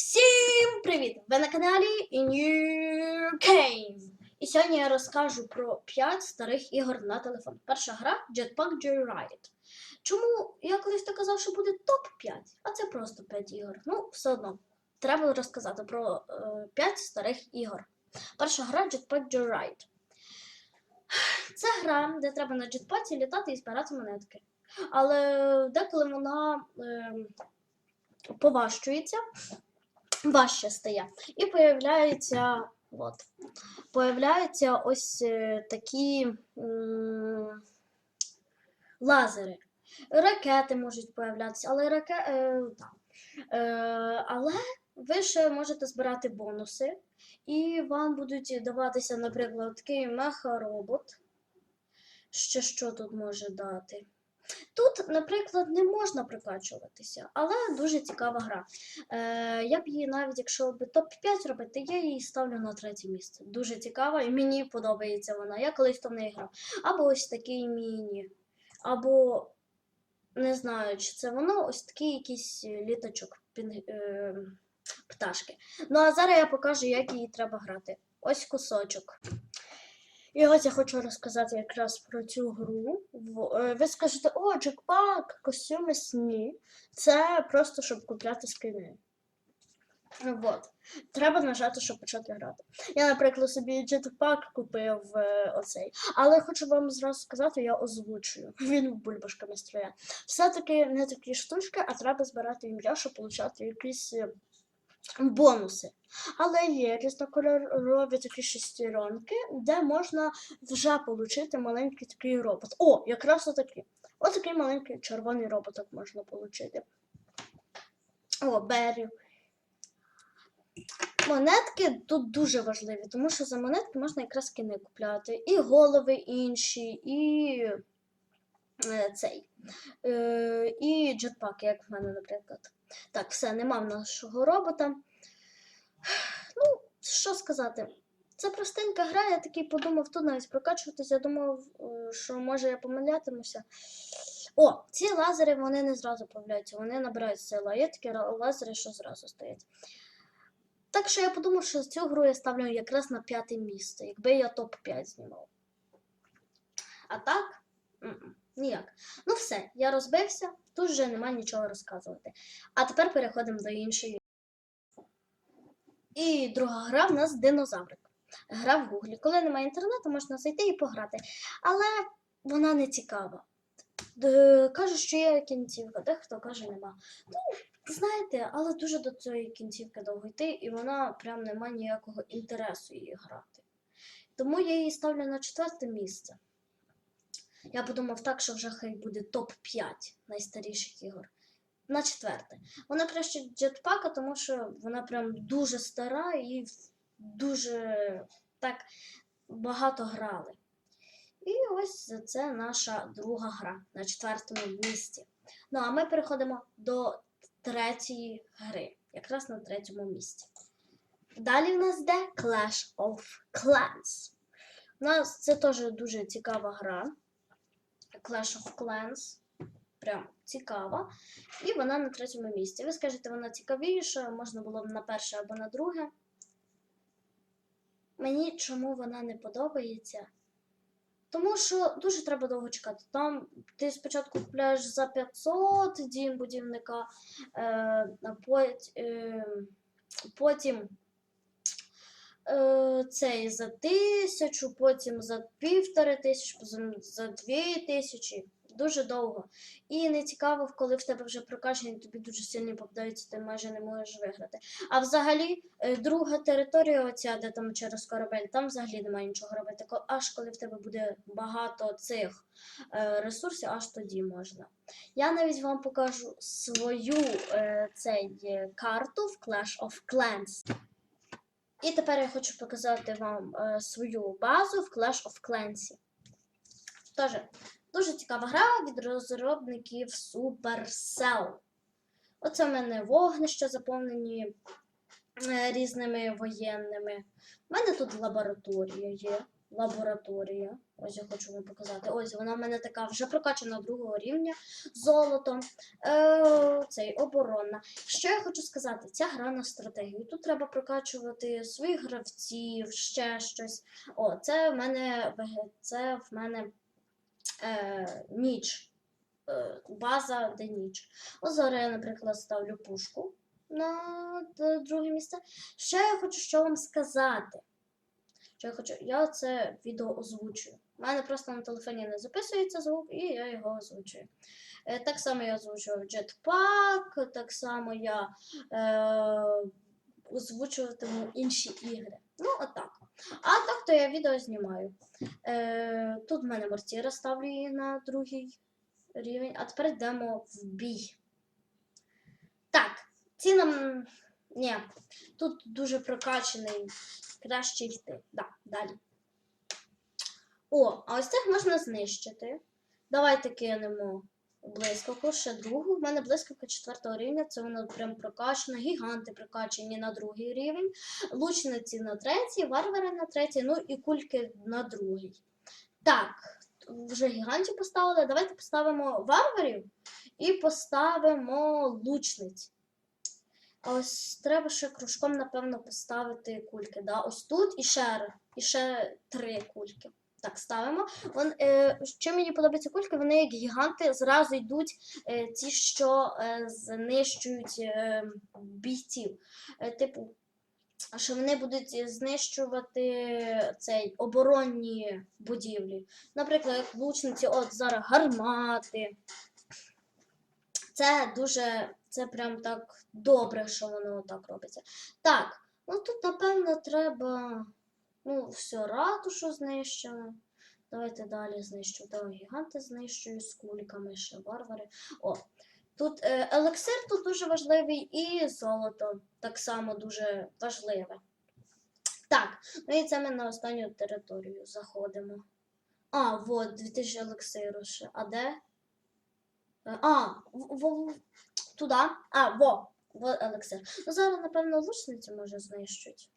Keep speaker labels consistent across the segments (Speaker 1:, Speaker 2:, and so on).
Speaker 1: Всім привіт! Ви на каналі New Game. І сьогодні я розкажу про 5 старих ігор на телефон. Перша гра Jetpack Joyride. Чому я колись так казав, що буде топ-5, а це просто 5 ігор. Ну, все одно, треба розказати про е, 5 старих ігор. Перша гра Jetpack Joyride. Це гра, де треба на джетпаці літати і збирати монетки. Але деколи вона е, поважчується важче стає. І появляються, от, появляються ось е, такі м, лазери. Ракети можуть появлятися, але раке, е, е, але ви ще можете збирати бонуси, і вам будуть даватися, наприклад, такий меха-робот. Ще що тут може дати? Тут, наприклад, не можна прокачуватися, але дуже цікава гра. Е, я б її навіть, якщо б топ-5 робити, я її ставлю на третє місце. Дуже цікава і мені подобається вона. Я колись то в неї грав. Або ось такий міні, або не знаю, чи це воно, ось такий якийсь літачок пін- е, пташки. Ну а зараз я покажу, як її треба грати. Ось кусочок. І ось я хочу розказати якраз про цю гру. Е, Ви скажете, о, джекпак, костюми сні. Це просто щоб купляти скини. Вот. Треба нажати, щоб почати грати. Я, наприклад, собі джетпак купив е, оцей. Але хочу вам зразу сказати, я озвучую. Він бульбашками стріляє. Все-таки не такі штучки, а треба збирати ім'я, щоб отримати якісь е, бонуси. Але є різнокольорові такі шестеренки, де можна вже отримати маленький такий робот. О, якраз отакий. Ось такий маленький червоний роботок можна отримати. О, Беррі. Монетки тут дуже важливі, тому що за монетки можна якраз скини купляти. І голови інші, і е, цей. Е, і джетпаки, як в мене, наприклад. Так, все, нема в нашого робота. Ну, що сказати? Це простенька гра, я такий подумав, тут навіть прокачуватись, я думав, е, що може я помилятимуся. О, ці лазери вони не зразу появляються, вони набирають силу, а є такі лазери, що зразу стоять. Так що я подумав, що цю гру я ставлю якраз на п'яте місце, якби я топ-5 знімав. А так, ніяк. Ну все, я розбився, тут вже немає нічого розказувати. А тепер переходимо до іншої. І друга гра в нас динозаврик. Гра в Гуглі. Коли немає інтернету, можна зайти і пограти. Але вона не цікава. Кажуть, що є кінцівка, дехто каже, нема. Ну, знаєте, але дуже до цієї кінцівки довго йти, і вона прям не має ніякого інтересу її грати. Тому я її ставлю на четверте місце. Я подумав так, що вже хай буде топ-5 найстаріших ігор. На четверте. Вона краще джетпака, тому що вона прям дуже стара і дуже так багато грали. І ось це наша друга гра на четвертому місці. Ну а ми переходимо до третьої гри, якраз на третьому місці. Далі в нас йде Clash of Clans. У нас це теж дуже цікава гра. Clash of Clans. Прям цікава. І вона на третьому місці. Ви скажете, вона цікавіша, можна було б на перше або на друге. Мені чому вона не подобається? Тому що дуже треба довго чекати. Там ти спочатку купляєш за 500 дім будівника, е, е, потім цей за тисячу, потім за півтори тисячі, потім за дві тисячі. Дуже довго. І не цікаво, коли в тебе вже прокачані, тобі дуже сильні попадаються, ти майже не можеш виграти. А взагалі, е, друга територія, оця, де там через корабель, там взагалі немає нічого робити. Аж коли в тебе буде багато цих е, ресурсів, аж тоді можна. Я навіть вам покажу свою е, цей е, карту в Clash of Clans. І тепер я хочу показати вам е, свою базу в Clash of Clans. Тож, дуже цікава гра від розробників Supercell. Оце в мене вогнища заповнені е, різними воєнними. У мене тут лабораторія є. Лабораторія. Ось я хочу вам показати. Ось вона в мене така вже прокачана другого рівня золотом. Е, цей оборонна. Що я хочу сказати? Ця гра на стратегію. Тут треба прокачувати своїх гравців, ще щось. О, це в мене це в мене е, ніч. Е, база, де ніч. Ось зараз я, наприклад, ставлю пушку на друге місце. Ще я хочу що вам сказати. Що я хочу, я це відео озвучую. У мене просто на телефоні не записується звук, і я його озвучую. Е, так само я озвучував Jetpack, так само я е, озвучуватиму інші ігри. Ну, отак. А так то я відео знімаю. Е, тут в мене мортіра ставлю її на другий рівень, а тепер йдемо в бій. Так, ці. Ні, тут дуже прокачаний. Краще йти. Да, далі. О, а ось цих можна знищити. Давайте кинемо блискавку, ще другу. В мене блискавка четвертого рівня, це вона прям прокачана, гіганти прокачані на другий рівень, лучниці на третій, варвари на третій, ну і кульки на другий. Так, вже гігантів поставили. Давайте поставимо варварів і поставимо лучниць. Ось треба ще кружком, напевно, поставити кульки. Да? Ось тут і ще, і ще три кульки. Так, ставимо. Вон, е, що мені подобається кульки, вони як гіганти зразу йдуть е, ті, що е, знищують е, бійців. Е, типу, що вони будуть знищувати цей оборонні будівлі. Наприклад, як лучниці, от зараз гармати. Це дуже, це прям так добре, що воно так робиться. Так, ну тут, напевно, треба. Ну, все, ратушу знищили. Давайте далі знищу. Давай гіганти знищую з кульками, ще варвари. О, тут е, елексир тут дуже важливий, і золото так само дуже важливе. Так, ну і це ми на останню територію заходимо. А, вот, 2000 елексиру ще. А де? Е, А, в, в- туди. А, во, во елексир. Ну зараз, напевно, лучниці може знищуть.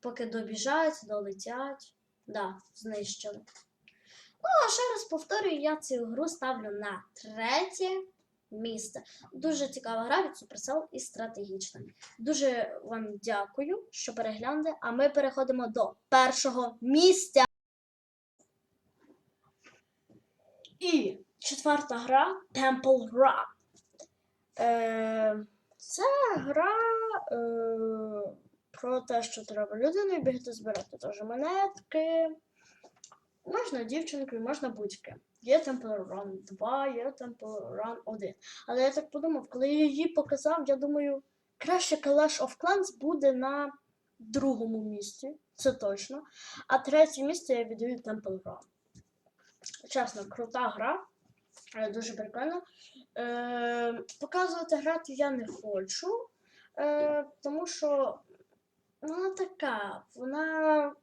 Speaker 1: Поки добіжать, долетять. Да, знищили. Ну, а ще раз повторюю, я цю гру ставлю на третє місце. Дуже цікава гра від Supercell і стратегічна. Дуже вам дякую, що переглянули, а ми переходимо до першого місця. І четверта гра Temple Run. Е, це гра е, про те, що треба людиною бігти збирати теж монетки. Можна дівчинкою, можна будь-ким. Є Temple Run 2, є Temple Run 1. Але я так подумав, коли я її показав, я думаю, краще Clash of Clans буде на другому місці, це точно. А третє місце я віддаю Temple Run. Чесно, крута гра. Е, Дуже прикольно. Е, показувати грати я не хочу, е, тому що вона така, вона.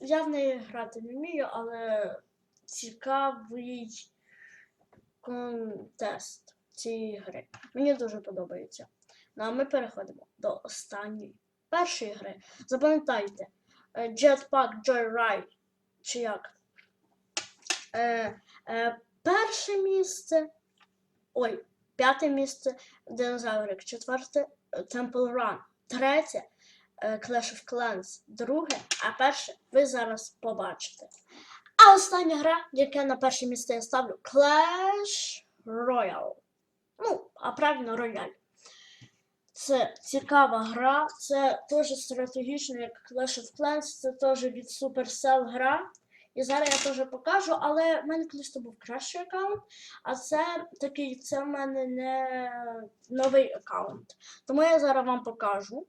Speaker 1: Я в неї грати не вмію, але цікавий контест цієї гри. Мені дуже подобається. Ну а ми переходимо до останньої першої гри. Запам'ятайте, е, Jetpack Joyride, чи як? Е, е, перше місце. Ой, п'яте місце Динозаврик, четверте е, Temple Run, третє е, Clash of Clans, друге, а перше ви зараз побачите. А остання гра, яка на перше місце я ставлю Clash Royale. Ну, а правильно Royale. Це цікава гра, це теж стратегічно, як Clash of Clans, це теж від Supercell гра. І зараз я теж покажу, але в мене колись був кращий аккаунт, а це такий, це в мене не новий аккаунт. Тому я зараз вам покажу.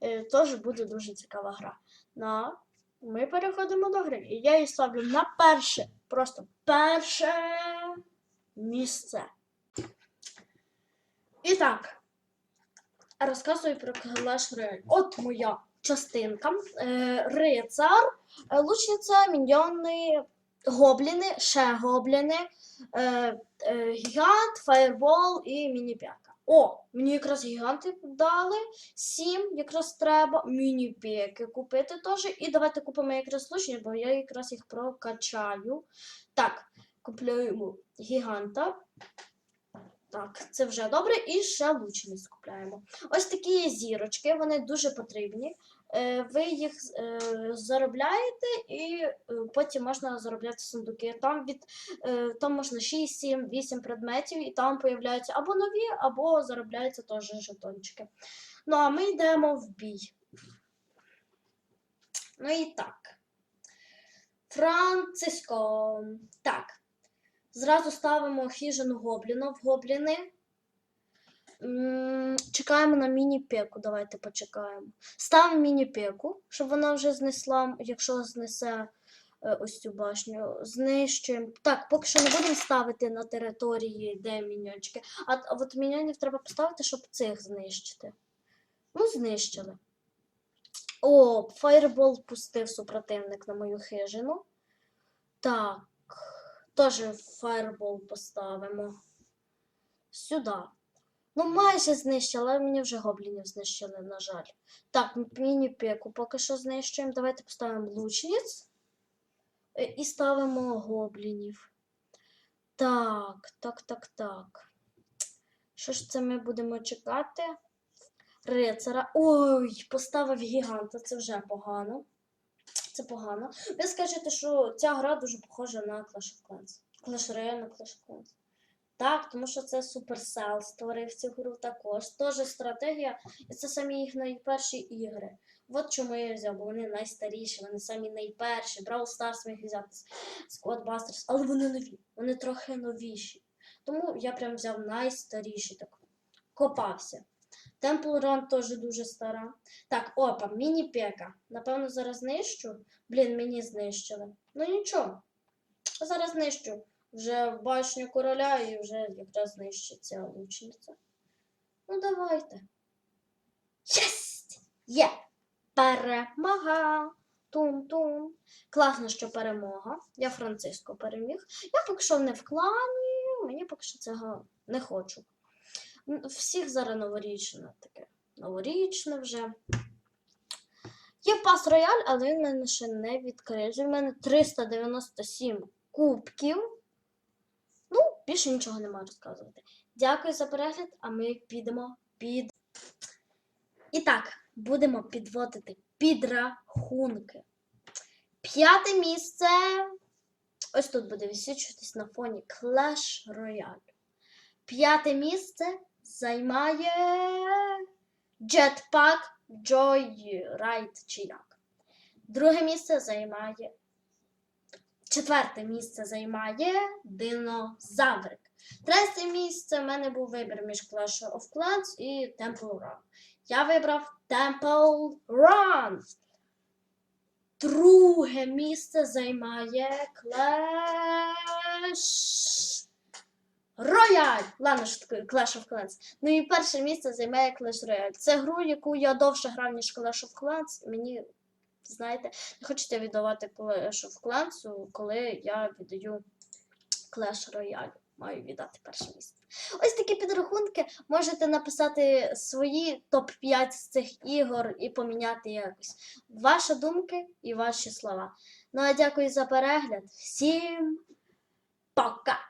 Speaker 1: Е, Теж буде дуже цікава гра. На, ми переходимо до гри. І я її ставлю на перше, просто перше місце. І так, розказую про Clash Royale. От моя частинка. Е, Рицар, е, лучниця, міньйони, гобліни, ще гобліни, е, гігант, фаєрбол і міні-п'ятка. О, мені якраз гіганти дали. Сім якраз треба. Міні-пеки купити теж. І давайте купимо якраз лучні, бо я якраз їх прокачаю. Так, купляємо гіганта. Так, це вже добре. І ще лучниць купляємо. Ось такі зірочки, вони дуже потрібні. Е, Ви їх е, заробляєте, і е, потім можна заробляти сундуки. Там від там можна 6, 7, 8 предметів, і там появляються або нові, або заробляються теж жетончики. Ну, а ми йдемо в бій. Ну і так. Франциско. Так. Зразу ставимо хижину гобліна в гобліни. Чекаємо на міні-пеку. Давайте почекаємо. Ставимо міні-пеку, щоб вона вже знесла, якщо знесе е, ось цю башню. Знищуємо. Так, поки що не будемо ставити на території, де міньончики. А от міньонів треба поставити, щоб цих знищити. Ну, знищили. О, фаєрбол пустив супротивник на мою хижину. Так. Теж фаєрбол поставимо. Сюди. Ну, майже знищили, але мені вже гоблінів знищили, на жаль. Так, міні-пеку поки що знищуємо. Давайте поставимо лучниць е, і ставимо гоблінів. Так, так, так, так. Що ж це ми будемо чекати? Рицара. Ой, поставив гіганта, це вже погано. Це погано. Ви скажете, що ця гра дуже похожа на Clash of Clans. Clash Royale на Clash of Clans. Так, тому що це Supercell створив цю гру також. Теж стратегія, і це самі їх найперші ігри. От чому я взяв, бо вони найстаріші, вони самі найперші. Brawl Stars міг взяти Squad Busters, але вони нові, вони трохи новіші. Тому я прям взяв найстаріші, так копався. Temple Run теж дуже стара. Так, опа, міні-пека. Напевно, зараз знищу. Блін, мені знищили. Ну нічого. Зараз знищу вже башню короля і вже якраз знищиться лучниця. Ну, давайте. Єсть! Є! Перемога! Тум-тум. Класно, що перемога. Я Франциско переміг. Я поки що не в клані, мені поки що цього не хочу. Всіх зараз новорічне таке. Новорічне вже. Є пас рояль, але він мене ще не відкритий. У мене 397 кубків. Більше нічого не можу розказувати. Дякую за перегляд, а ми підемо під. І так, будемо підводити підрахунки. П'яте місце. Ось тут буде висвічуватись на фоні Clash Royale. П'яте місце займає Jetpack Joyride чи як. Друге місце займає. Четверте місце займає динозаврик. Третє місце в мене був вибір між Clash of Clans і Temple Run. Я вибрав Temple Run. Друге місце займає Clash Royale. Ладно, що таке Clash of Clans. Ну і перше місце займає Clash Royale. Це гру, яку я довше грав, ніж Clash of Clans. Мені, знаєте, не хочеться віддавати Clash of Clans, коли я віддаю Clash Royale. Маю віддати перше місце. Ось такі підрахунки. Можете написати свої топ-5 з цих ігор і поміняти якось. Ваші думки і ваші слова. Ну а дякую за перегляд. Всім пока!